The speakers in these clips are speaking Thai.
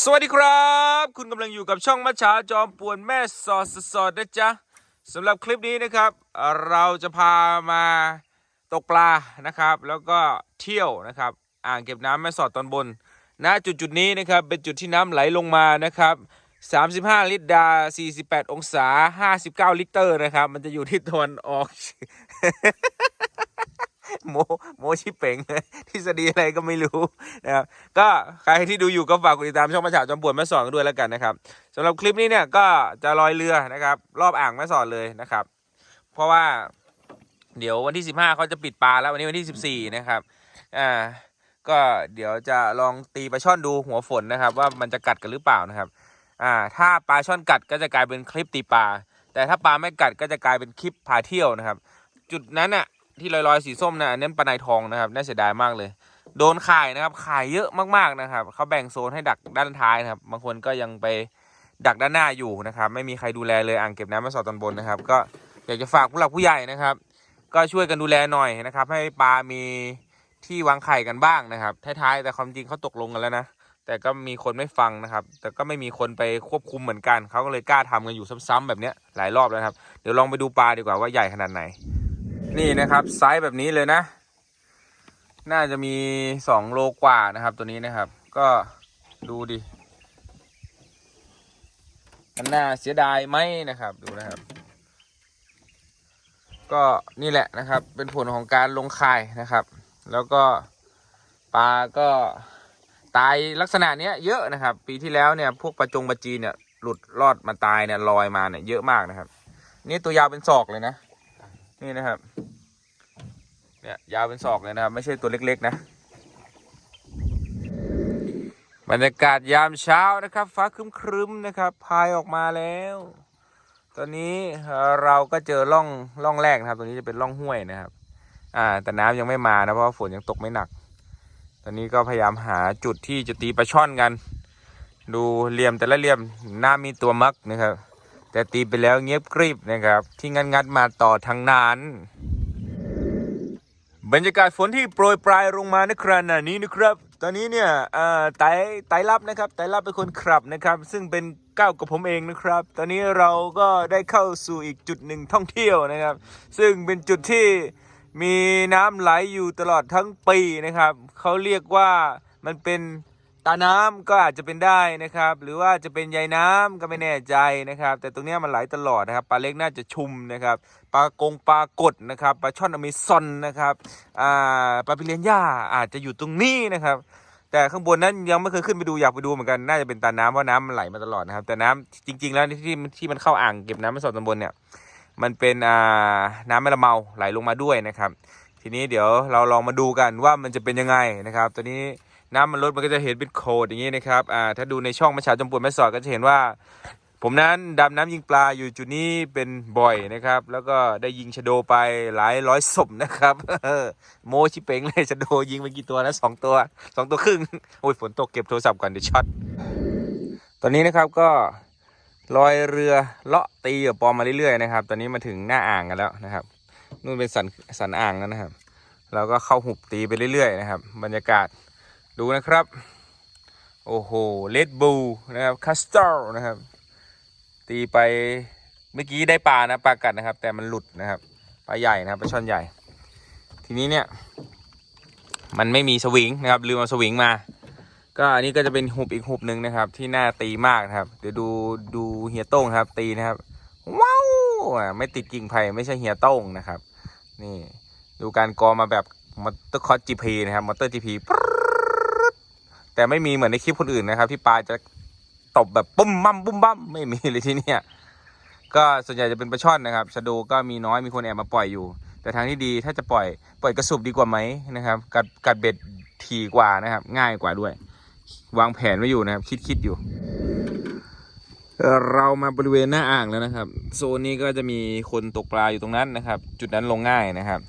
สวัสดีครับ คุณกำลังอยู่กับช่องมัชชาจอมป่วนแม่สอดสอดนะจ๊ะสำหรับคลิปนี้นะครับ เราจะพามาตกปลานะครับ แล้วก็เที่ยวนะครับ อ่างเก็บน้ำแม่สอดตอนบนณจุดจุดนี้นะครับ เป็นจุดที่น้ำไหลลงมานะครับ 35 ลิตรดา 48 องศา 59 ลิตรนะครับ มันจะอยู่ที่ตะวันออก โมโมชิเป่งทฤษฎีอะไรก็ไม่รู้นะครับก็ใครที่ดูอยู่ก็ฝากกดติดตามช่องมาฉาจอมปวนแม่สอนด้วยแล้วกันนะครับสำหรับคลิปนี้เนี่ยก็จะลอยเรือนะครับ รอบอ่างแม่สอดเลยนะครับ เพราะว่าเดี๋ยววันที่ 15เขาจะปิดปลาแล้ววันนี้วันที่ 14 นะครับอ่าก็เดี๋ยวจะลองตีปลาช่อนดูหัวฝนนะครับ ว่ามันจะกัดกันหรือเปล่านะครับอ่าถ้าปลาช่อนกัดก็จะกลายเป็นคลิปตีปลาแต่ถ้าปลาไม่กัดก็จะกลายเป็นคลิปพาเที่ยวนะครับ จุดนั้นน่ะ ที่ลอยๆ สีส้มน่ะอันนั้นปลาในทองนะครับ น่าเสียดายมากเลย โดนขายนะครับ ขายเยอะมากๆนะครับเขาแบ่งโซนให้ดักด้านท้ายนะครับ บางคนก็ยังไปดักด้านหน้าอยู่นะครับ ไม่มีใครดูแลเลยอ่างเก็บน้ำแม่สอดตอนบนนะครับ ก็อยากจะฝากผู้หลักผู้ใหญ่นะครับ ก็ช่วยกันดูแลหน่อยนะครับ ให้ปลามีที่วางไข่กันบ้างนะครับท้ายๆแต่ความจริงเขาตกลงกันแล้วนะแต่ก็มีคนไม่ฟังนะครับ แต่ก็ไม่มีคนไปควบคุมเหมือนกัน เขาก็เลยกล้าทำกันอยู่ซ้ำๆแบบเนี้ยหลายรอบแล้วครับ เดี๋ยวลองไปดูปลาดีกว่าว่าใหญ่ขนาดไหน นี่นะครับไซส์แบบนี้เลยนะ น่าจะมีสองโลกว่านะครับตัวนี้นะครับ ก็ดูดิมันน่าเสียดายไหมนะครับดูนะครับ ก็นี่แหละนะครับ เป็นผลของการลงข่ายนะครับ แล้วก็ปลาก็ตายลักษณะเนี้ยเยอะนะครับ ปีที่แล้วเนี่ยพวกปลาจงปลาจีเนี่ยหลุดรอดมาตายเนี่ยลอยมาเนี่ยเยอะมากนะครับ นี่ตัวยาวเป็นศอกเลยนะ นี่นะครับ เนี่ยยาวเป็นศอกเลยนะครับ ไม่ใช่ตัวเล็กๆนะ บรรยากาศยามเช้านะครับ ฟ้าครึ้มๆนะครับพายออกมาแล้ว ตอนนี้เราก็เจอร่องร่องแรกนะครับตัวนี้จะเป็นร่องห้วยนะครับ อ่า แต่น้ำยังไม่มานะเพราะฝนยังตกไม่หนัก ตอนนี้ก็พยายามหาจุดที่จะตีปลาช่อนกัน ดูเหลี่ยมแต่ละเหลี่ยมหน้ามีตัวมักนะครับ แต่ตีไปแล้วเงียบกริบนะครับ ที่งัดงัดมาต่อทางนั้น บรรยากาศฝนที่โปรยปลายลงมาในขณะนี้นะครับ ตอนนี้เนี่ยไต่ไต่รับนะครับไต่รับเป็นคนขับนะครับ ซึ่งเป็นก้าวกับผมเองนะครับ ตอนนี้เราก็ได้เข้าสู่อีกจุดหนึ่งท่องเที่ยวนะครับ ซึ่งเป็นจุดที่มีน้ำไหลอยู่ตลอดทั้งปีนะครับ เขาเรียกว่ามันเป็น ตาน้ำก็อาจจะเป็นได้นะครับ หรือว่าจะเป็นใยน้ำก็ไม่แน่ใจนะครับ แต่ตรงนี้มันไหลตลอดนะครับปลาเล็กน่าจะชุมนะครับปลากงปลากดนะครับปลาช่อนอเมซอนนะครับอ่าปลาปิเลียนย่าอาจจะอยู่ตรงนี้นะครับ แต่ข้างบนนั้นยังไม่เคยขึ้นไปดูอยากไปดูเหมือนกันน่าจะเป็นตาน้ำเพราะน้ำมันไหลมาตลอดนะครับ แต่น้ำจริง ๆ แล้วที่มันที่มันเข้าอ่างเก็บน้ำม่สอดตำบลเนี่ยมันเป็นอ่าน้ำแม่ละเมาไหลลงมาด้วยนะครับ ทีนี้เดี๋ยวเราลองมาดูกันว่ามันจะเป็นยังไงนะครับ ตัวนี้ น้ำมันลดมันก็จะเห็นเป็นโคดอย่างนี้นะครับอ่าถ้าดูในช่องมะชาจมปวนแม่สอดก็จะเห็นว่า ผมนั้นดำน้ำยิงปลาอยู่จุดนี้เป็นบ่อยนะครับ แล้วก็ได้ยิงชะโดไปหลายร้อยศพนะครับโมชิเป่งเลยชะโดยิงไปกี่ตัวนะสองตัวสองตัวครึ่งโอ้ยฝนตกเก็บโทรศัพท์ก่อนเดี๋ยวช็อตตอนนี้นะครับก็ลอยเรือเลาะตีกับปอมมาเรื่อยๆนะครับ ตอนนี้มาถึงหน้าอ่างกันแล้วนะครับนู่นเป็นสันสันอ่างแล้วนะครับ เราก็เข้าหุบตีไปเรื่อยๆนะครับ บรรยากาศ ดูนะครับ โอ้โหเลดบูนะครับคัสเตอร์นะครับ ตีไปเมื่อกี้ได้ปลานะปลากัดนะครับ แต่มันหลุดนะครับปลาใหญ่นะครับปลาช่อนใหญ่ ทีนี้เนี่ย มันไม่มีสวิงนะครับลืมเอาสวิงมา ก็อันนี้ก็จะเป็นหุบอีกหุบหนึ่งนะครับ ที่น่าตีมากนะครับ เดี๋ยวดูดูเฮียโต้งครับ ตีนะครับว้าวไม่ติดกิ่งไผ่ไม่ใช่เฮียโต้งนะครับ นี่ดูการกอมาแบบมอเตอร์คอร์จีพีนะครับมอเตอร์จีพี แต่ไม่มีเหมือนในคลิปคนอื่นนะครับ ที่ปลาจะตบแบบปุ้มบั้มปุ้มบั้มไม่มีเลยที่เนี่ยก็ส่วนใหญ่จะเป็นปลาช่อนนะครับชะโดก็มีน้อยมีคนแอบมาปล่อยอยู่ แต่ทางที่ดีถ้าจะปล่อยปล่อยกระสุบดีกว่าไหมนะครับ กัดกัดเบ็ดทีกว่านะครับ ง่ายกว่าด้วย วางแผนไว้อยู่นะครับ คิดคิดอยู่เอ่อเรามาบริเวณหน้าอ่างแล้วนะครับ โซนนี้ก็จะมีคนตกปลาอยู่ตรงนั้นนะครับ จุดนั้นลงง่ายนะครับ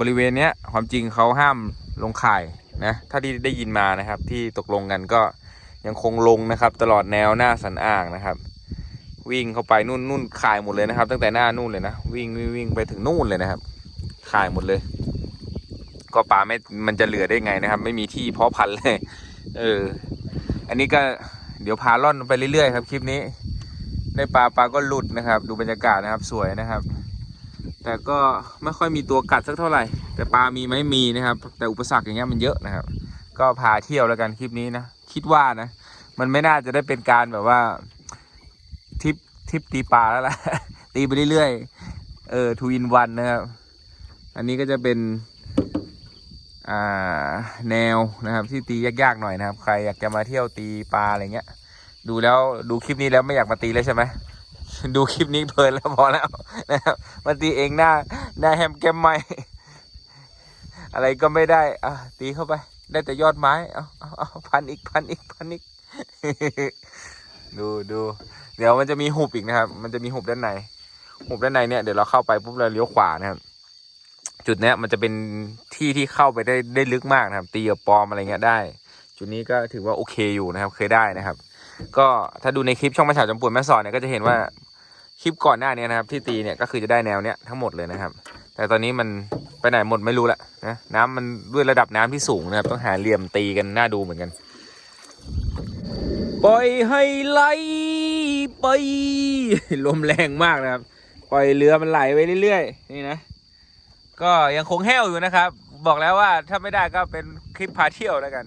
บริเวณเนี้ยความจริงเขาห้ามลงข่าย นะถ้าที่ได้ยินมานะครับ ที่ตกลงกันก็ยังคงลงนะครับ ตลอดแนวหน้าสันอ่างนะครับ วิ่งเข้าไปนู่นนู่นขายหมดเลยนะครับ ตั้งแต่หน้านู่นเลยนะวิ่งวิ่งวิ่งไปถึงนู่นเลยนะครับ ขายหมดเลย ก็ปลาไม่มันจะเหลือได้ไงนะครับ ไม่มีที่เพาะพันธุ์เลย เออ อันนี้ก็เดี๋ยวพาล่อนไปเรื่อยๆครับคลิปนี้ ได้ปลาปลาก็หลุดนะครับ ดูบรรยากาศนะครับสวยนะครับ แต่ก็ไม่ค่อยมีตัวกัดสักเท่าไหร่ แต่ปลามีไหมมีนะครับ แต่อุปสรรคอย่างเงี้ยมันเยอะนะครับ ก็พาเที่ยวแล้วกันคลิปนี้นะคิดว่านะ มันไม่น่าจะได้เป็นการแบบว่าทริปทริปตีปลาแล้วล่ะตีไปเรื่อยๆเออทูอินวันนะครับ อันนี้ก็จะเป็นอ่าแนวนะครับที่ตียากๆหน่อยนะครับ ใครอยากจะมาเที่ยวตีปลาอะไรเงี้ยดูแล้วดูคลิปนี้แล้วไม่อยากมาตีเลยใช่ไหม ดูคลิปนี้เพลินแล้วพอแล้วนะครับมาตีเองหน้าหน้าแฮมแกมไม่ อะไรก็ไม่ได้อะตีเข้าไป ได้แต่ยอดไม้เอาเอาเอาพันอีกพันอีกพันอีก ดูดูเดี๋ยวมันจะมีหุบอีกนะครับ มันจะมีหุบด้านในหุบด้านในเนี่ยเดี๋ยวเราเข้าไปปุ๊บเราเลี้ยวขวานะครับ จุดเนี้ยมันจะเป็นที่ที่เข้าไปได้ได้ลึกมากนะครับ ตีกับปอมอะไรเงี้ยได้ จุดนี้ก็ถือว่าโอเคอยู่นะครับ เคยได้นะครับ ก็ถ้าดูในคลิปช่องมาฉาจำปวนแม่สอนเนี่ยก็จะเห็นว่า คลิปก่อนหน้านี้นะครับ ที่ตีเนี่ยก็คือจะได้แนวเนี้ยทั้งหมดเลยนะครับ แต่ตอนนี้มันไปไหนหมดไม่รู้ละนะน้ำมันด้วยระดับน้ำที่สูงนะครับ ต้องหาเหลี่ยมตีกันน่าดูเหมือนกัน ปล่อยให้ไหลไปลมแรงมากนะครับ ปล่อยเรือมันไหลไปเรื่อยๆนี่นะ ก็ยังคงแห้วอยู่นะครับ บอกแล้วว่าถ้าไม่ได้ก็เป็นคลิปพาเที่ยวแล้วกัน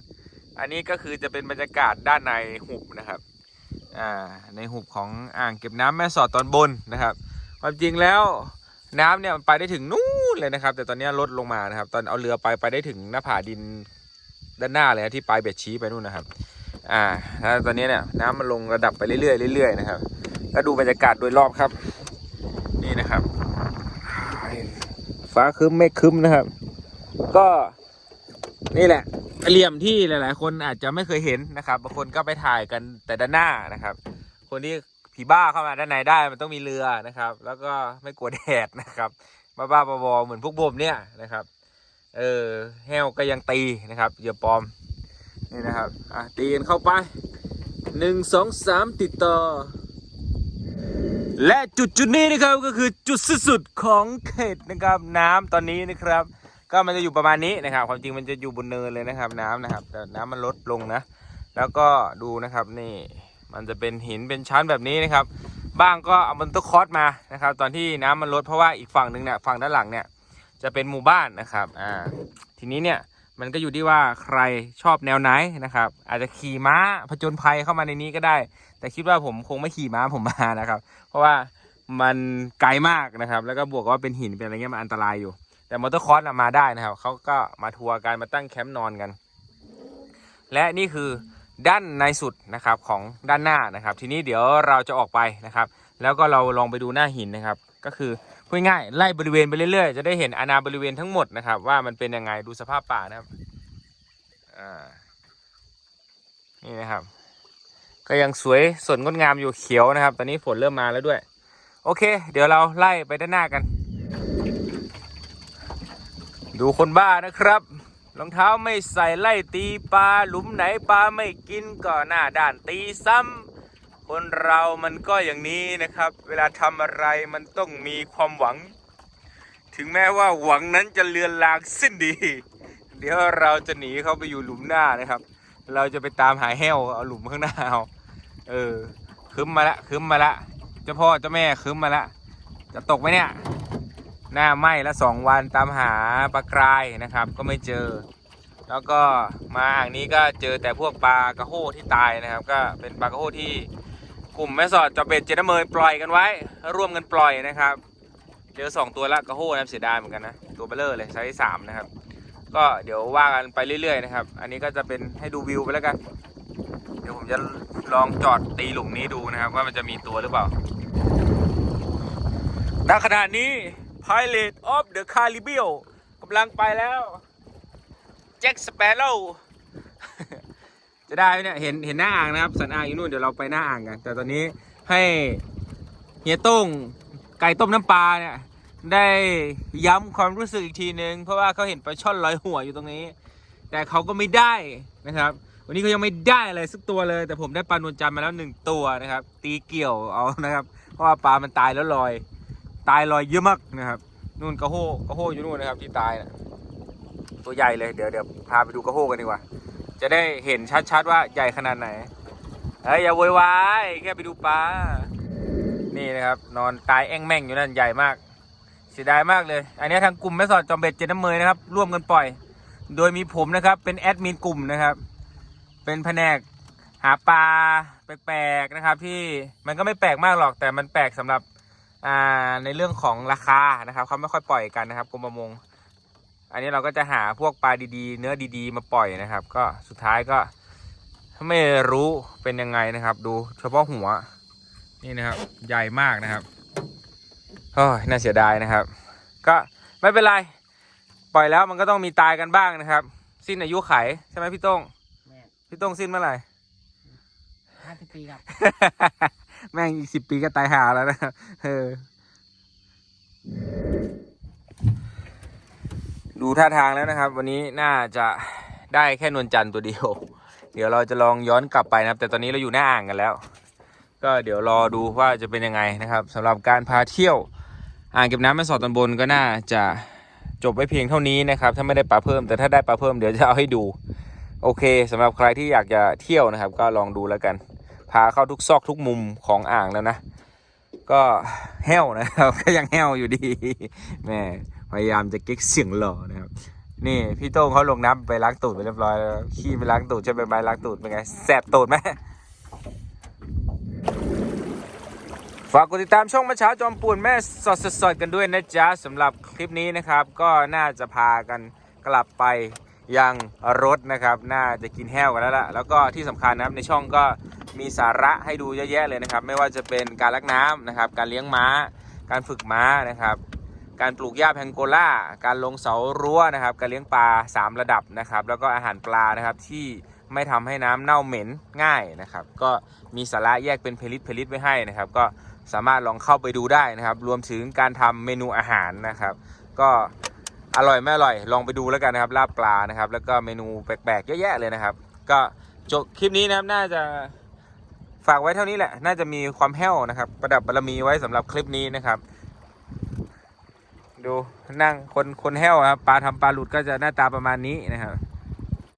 อันนี้ก็คือจะเป็นบรรยากาศด้านในหุบนะครับ ในหุบของอ่างเก็บน้ำแม่สอดตอนบนนะครับ ความจริงแล้วน้ำเนี่ยมันไปได้ถึงนู่นเลยนะครับ แต่ตอนนี้ลดลงมานะครับ ตอนเอาเรือไปไปได้ถึงหน้าผาดินด้านหน้าเลยนะที่ปลายเบ็ดชี้ไปนู่นนะครับ อ่าแล้วตอนนี้เนี่ยน้ำมันลงระดับไปเรื่อยๆเรื่อยๆนะครับแล้วดูบรรยากาศโดยรอบครับ นี่นะครับ ฟ้าคึ้มเมฆคึ้มนะครับ ก็ นี่แหละเหลี่ยมที่หลาย ๆ คนอาจจะไม่เคยเห็นนะครับบางคนก็ไปถ่ายกันแต่ด้านหน้านะครับ คนที่ผีบ้าเข้ามาด้านในได้มันต้องมีเรือนะครับ แล้วก็ไม่กลัวแดดนะครับบ้าๆบอเหมือนพวกผมเนี่ยนะครับ เออแห้วก็ยังตีนะครับเหยื่อปลอมนี่นะครับอะตีกันเข้าไปหนึ่งสองสามติดต่อ และจุดจุดนี้นะครับก็คือจุดสุดๆของเขตนะครับน้ำตอนนี้นะครับ ก็มันจะอยู่ประมาณนี้นะครับ ความจริงมันจะอยู่บนเนินเลยนะครับ น้ำนะครับ แต่น้ำมันลดลงนะ แล้วก็ดูนะครับนี่มันจะเป็นหินเป็นชั้นแบบนี้นะครับ บ้างก็เอามันตะคอสมานะครับ ตอนที่น้ำมันลดเพราะว่าอีกฝั่งหนึ่งเนี่ยฝั่งด้านหลังเนี่ยจะเป็นหมู่บ้านนะครับอ่าทีนี้เนี่ยมันก็อยู่ที่ว่าใครชอบแนวไหนนะครับ อาจจะขี่ม้าผจญภัยเข้ามาในนี้ก็ได้ แต่คิดว่าผมคงไม่ขี่ม้าผมมานะครับ เพราะว่ามันไกลมากนะครับ แล้วก็บวกว่าเป็นหินเป็นอะไรเงี้ยมันอันตรายอยู่ แต่มอเตอร์คอร์สมาได้นะครับเขาก็มาทัวร์กันมาตั้งแคมป์นอนกัน และนี่คือด้านในสุดนะครับของด้านหน้านะครับ ทีนี้เดี๋ยวเราจะออกไปนะครับ แล้วก็เราลองไปดูหน้าหินนะครับ ก็คือพูดง่ายไล่บริเวณไปเรื่อยๆ จะได้เห็นอาณาบริเวณทั้งหมดนะครับ ว่ามันเป็นยังไงดูสภาพป่านะครับอ่านี่นะครับ ก็ยังสวยสดงดงามอยู่เขียวนะครับ ตอนนี้ฝนเริ่มมาแล้วด้วย โอเค เดี๋ยวเราไล่ไปด้านหน้ากัน ดูคนบ้านะครับ รองเท้าไม่ใส่ไล่ตีปลาหลุมไหนปลาไม่กินก็หน้าด้านตีซ้ำคนเรามันก็อย่างนี้นะครับ เวลาทำอะไรมันต้องมีความหวัง ถึงแม้ว่าหวังนั้นจะเลือนลางสิ้นดี เดี๋ยวเราจะหนีเข้าไปอยู่หลุมหน้านะครับ เราจะไปตามหาแห้วเอาหลุมข้างหน้าเอาเออคึมมาละคึมมาละเจ้าพ่อเจ้าแม่คึมมาละจะตกไหมเนี่ย หน้าไหม้ละสองวันตามหาปลากรายนะครับ ก็ไม่เจอ แล้วก็มาอ่างนี้ก็เจอแต่พวกปลากระโหที่ตายนะครับ ก็เป็นปลากระโหที่กลุ่มแม่สอดจอเป็ดเจนเมยปล่อยกันไว้ ร่วมกันปล่อยนะครับเจอสองตัวละกระโหนะเสียดายเหมือนกันนะตัวเบลเลอร์เลยไซส์สามนะครับ ก็เดี๋ยวว่ากันไปเรื่อยๆนะครับ อันนี้ก็จะเป็นให้ดูวิวไปแล้วกัน เดี๋ยวผมจะลองจอดตีหลุมนี้ดูนะครับ ว่ามันจะมีตัวหรือเปล่าณขณะนี้ Pilot of the Caribbean กำลังไปแล้วแจ็คสเปโร่จะได้ไหมเนี่ยเห็นเห็นหน้าอ่างนะครับ สันอ่างอยู่นู่นเดี๋ยวเราไปหน้าอ่างกัน แต่ตอนนี้ให้เฮียต้งไก่ต้มน้ำปลาเนี่ยได้ย้ำความรู้สึกอีกทีนึง เพราะว่าเขาเห็นปลาช่อนลอยหัวอยู่ตรงนี้ แต่เขาก็ไม่ได้นะครับ วันนี้เขายังไม่ได้อะไรสักตัวเลย แต่ผมได้ปลานวลจันทร์มาแล้วหนึ่งตัวนะครับ ตีเกี่ยวเอานะครับ เพราะว่าปลามันตายแล้วลอย ตายลอยเยอะมากนะครับนู่นกระโหกระโหอยู่นู่นนะครับที่ตายนะตัวใหญ่เลยเดี๋ยวเดี๋ยวพาไปดูกระโหกันดีกว่า จะได้เห็นชัดๆว่าใหญ่ขนาดไหนเฮ้ยอย่าโวยวายแค่ไปดูปลานี่นะครับ นอนตายแอ่งแม่งอยู่นั่นใหญ่มาก เสียดายมากเลย อันนี้ทางกลุ่มแม่สอดจอมเบ็ดเจน้ำเมยนะครับร่วมกันปล่อย โดยมีผมนะครับ เป็นแอดมินกลุ่มนะครับ เป็นแผนกหาปลาแปลกๆนะครับ ที่มันก็ไม่แปลกมากหรอกแต่มันแปลกสำหรับ ในเรื่องของราคานะครับเขาไม่ค่อยปล่อยกันนะครับกรมประมง อันนี้เราก็จะหาพวกปลาดีๆ เนื้อดีๆ มาปล่อยนะครับ ก็สุดท้ายก็ไม่รู้เป็นยังไงนะครับ ดูเฉพาะหัวนี่นะครับใหญ่มากนะครับโอ้ยน่าเสียดายนะครับ ก็ไม่เป็นไร ปล่อยแล้วมันก็ต้องมีตายกันบ้างนะครับ สิ้นอายุไขใช่ไหมพี่โต้งแม่พี่โต้งสิ้นเมื่อไหร่ห้าสิบปีครับ แม่งอีกสิบปีก็ตายหาแล้วนะครับเออดูท่าทางแล้วนะครับ วันนี้น่าจะได้แค่นวลจันทร์ตัวเดียว เดี๋ยวเราจะลองย้อนกลับไปนะครับ แต่ตอนนี้เราอยู่หน้าอ่างกันแล้ว ก็เดี๋ยวรอดูว่าจะเป็นยังไงนะครับสำหรับการพาเที่ยว อ่างเก็บน้ำแม่สอดตอนบนก็น่าจะจบไว้เพียงเท่านี้นะครับ ถ้าไม่ได้ปลาเพิ่มแต่ถ้าได้ปลาเพิ่มเดี๋ยวจะเอาให้ดู โอเคสำหรับใครที่อยากจะเที่ยวนะครับ ก็ลองดูแล้วกัน พาเข้าทุกซอกทุกมุมของอ่างแล้วนะ ก็แห้วนะครับก็ยังแห้วอยู่ดีแม่พยายามจะเก๊กเสียงหล่อนะครับ นี่พี่โต้งเขาลงน้ำไปล้างตูดไปเรียบร้อยแล้วขี้ไปล้างตูดใช่ไหมใบล้างตูดเป็นไงแสบตูดไหมฝากกดติดตามช่องมาเช้าจอมป่วนแม่สดสดๆกันด้วยนะจ๊ะสำหรับคลิปนี้นะครับ ก็น่าจะพากันกลับไปยังรถนะครับ น่าจะกินแห้วกันแล้วล่ะแล้วก็ที่สำคัญนะครับในช่องก็ มีสาระให้ดูเยอะแยะเลยนะครับ ไม่ว่าจะเป็นการลักน้ำนะครับ การเลี้ยงม้า การฝึกม้านะครับ การปลูกหญ้าแพงโกล่า การลงเสารั้วนะครับ การเลี้ยงปลา 3 ระดับนะครับ แล้วก็อาหารปลานะครับที่ไม่ทำให้น้ำเน่าเหม็นง่ายนะครับ ก็มีสาระแยกเป็นเพลิตเพลิตไว้ให้นะครับ ก็สามารถลองเข้าไปดูได้นะครับ รวมถึงการทำเมนูอาหารนะครับ ก็อร่อยไม่อร่อย ลองไปดูแล้วกันนะครับลาบปลานะครับ แล้วก็เมนูแปลกๆเยอะแยะเลยนะครับ ก็จบคลิปนี้นะครับน่าจะ ฝากไว้เท่านี้แหละ น่าจะมีความแห้วนะครับ ประดับบารมีไว้สำหรับคลิปนี้นะครับ ดูนั่งคนคนแห้วครับปลาทำปลาหลุดก็จะหน้าตาประมาณนี้นะครับ